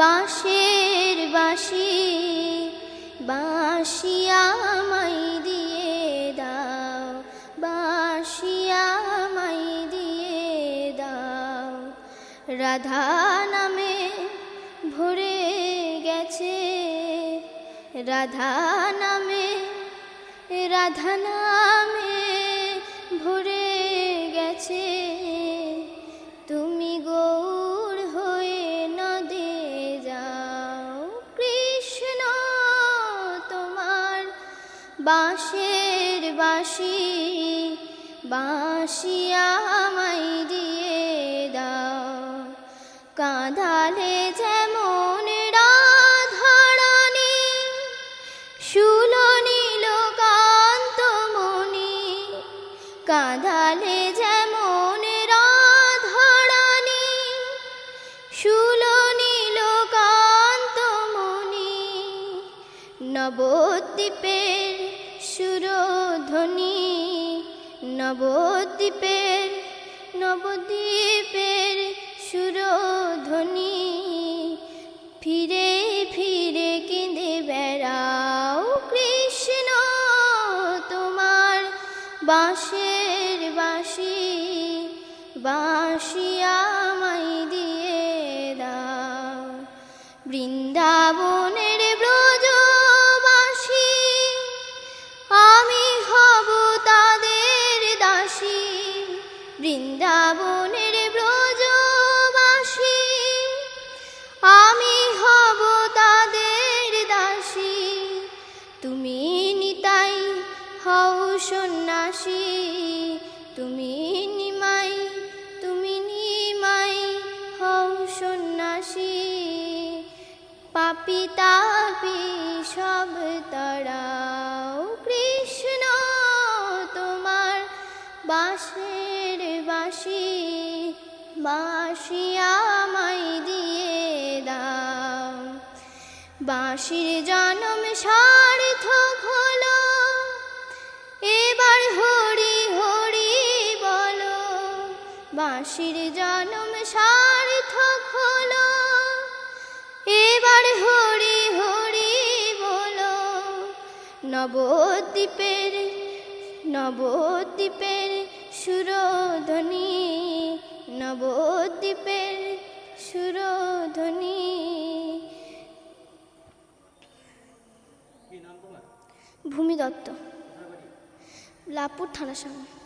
বাঁশের বাঁশি বাঁশিয়া মাই দিয়ে দাও বাঁশিয়া মাই দিয়ে দাও। রাধা নামে ভরে গেছে, রাধা নামে রাধা নামে ভরে গেছে। বাঁশের বাঁশি বাঁশিয়া মাই দিয়ে দাও। কাঁদালে যেমন রাধারানী সুলনীল কান্তমণি। কাঁদালে যেমন রাধারানী সুলনীল কান্তমণি। নবদ্বীপের সুরধ্বনি নবদ্বীপের নবদ্বীপের সুরধ্বনি, ফিরে ফিরে কেঁদে বেড়াও কৃষ্ণ তোমার বাঁশের বাঁশি বাঁশিয়া মাই দিয়ে দাও। বৃন্দাবনের সন্ন্যাসী, তুমি নিমাই তুমি নিমাই হও সন্ন্যাসী। পাপি তাপি সব তারাও কৃষ্ণ তোমার বাঁশের বাঁশি বাঁশিয়া মাই দিয়ে দাও। বাঁশির জনম সার্থক হলো বাঁশির জনম সার্থক হলো। এবার হরি হরি বলো নবদ্বীপের নবদ্বীপের সুরধ্বনি নবদ্বীপের সুরধ্বনি। ভূমি দত্ত লাভপুর থানার সামনে।